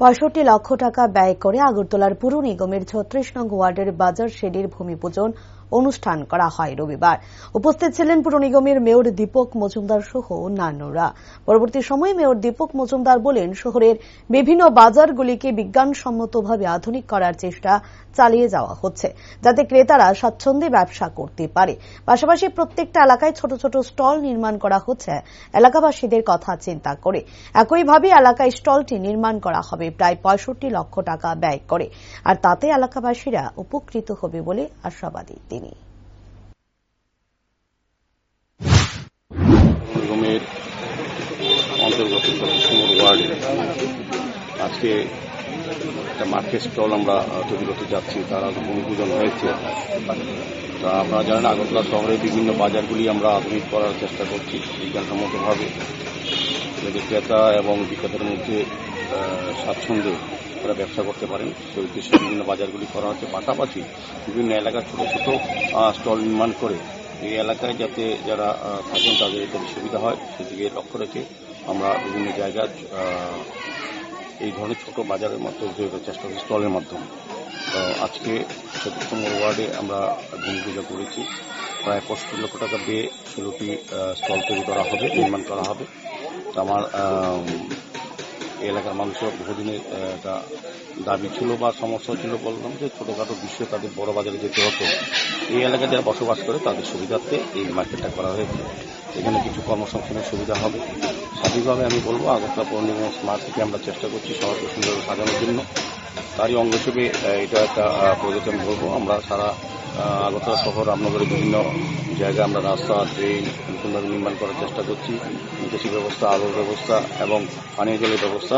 পঁয়ষট্টি লক্ষ টাকা ব্যয় করে আগরতলার পুর নিগমের ছত্রিশ নং ওয়ার্ডের বাজার শেডির ভূমিপূজন অনুষ্ঠান করা হয় রবিবার। উপস্থিত ছিলেন পুর নিগমের মেয়র দীপক মজুমদার সহ অন্যান্যরা। পরবর্তী সময়ে মেয়র দীপক মজুমদার বলেন, শহরের বিভিন্ন বাজারগুলিকে বিজ্ঞানসম্মতভাবে আধুনিক করার চেষ্টা চালিয়ে যাওয়া হচ্ছে, যাতে ক্রেতারা স্বাচ্ছন্দ্যে ব্যবসা করতে পারে। পাশাপাশি প্রত্যেকটা এলাকায় ছোট ছোট স্টল নির্মাণ করা হচ্ছে, এলাকাবাসীদের কথা চিন্তা করে। একইভাবে এলাকায় স্টলটি নির্মাণ করা হবে, প্রায় পঁয়ষট্টি লক্ষ টাকা ব্যয় করে। আর তাতে এলাকাবাসীরা উপকৃত হবে বলে আশাবাদী তিনি নিগমের অন্তর্গত ওয়ার্ডে আজকে একটা মার্কেট স্টল আমরা তৈরি করতে যাচ্ছি, তার ভূমি পূজন হয়েছে। তা আপনারা জানেন, আগরতলা শহরের বিভিন্ন বাজারগুলি আমরা আধুনিক করার চেষ্টা করছি, বিজ্ঞানসম্মতভাবে। যাতে ক্রেতা এবং বিক্রেতার মধ্যে স্বাচ্ছন্দ্যে তারা ব্যবসা করতে পারেন। সেই উদ্দেশ্যে বিভিন্ন বাজারগুলি করা হচ্ছে। পাশাপাশি বিভিন্ন এলাকার ছোট ছোট স্টল নির্মাণ করে এই এলাকায় যাতে যারা থাকেন তাদের যাতে সুবিধা হয়, সেদিকে লক্ষ্য রেখে আমরা বিভিন্ন জায়গায় এই ধরনের ছোট বাজারের মাধ্যমে চেষ্টা করছি স্টলের মাধ্যমে। আজকে চতুর্থ নম্বর ওয়ার্ডে আমরা ভূমি পূজা করেছি। প্রায় পঁয়ষট্টি লক্ষ টাকা দিয়ে ষোলোটি স্টল তৈরি করা হবে, নির্মাণ করা হবে। আমার এলাকার মানুষের বহুদিনের একটা দাবি ছিল বা সমস্যা ছিল বললাম যে ছোটখাটো বিষয়ে তাদের বড় বাজারে যেতে হতো। এই এলাকায় যারা বসবাস করে তাদের সুবিধার্থে এই মার্কেটটা করা হয়েছে। এখানে কিছু কর্মসংস্থানের সুবিধা হবে। স্বাভাবিকভাবে আমি বলব, আগরতলা পৌর নিগম স্মার্ট সিটি আমরা চেষ্টা করছি শহরকে সুন্দরভাবে সাজানোর জন্য। তারই অঙ্গ হিসেবে এটা একটা পর্যটন করব আমরা সারা আগরতলা শহর, রামনগরের বিভিন্ন জায়গায় আমরা রাস্তা, ড্রেন, নতুনভাবে নির্মাণ করার চেষ্টা করছি। নিকাশি ব্যবস্থা আলোর ব্যবস্থা এবং পানীয় জলের ব্যবস্থা।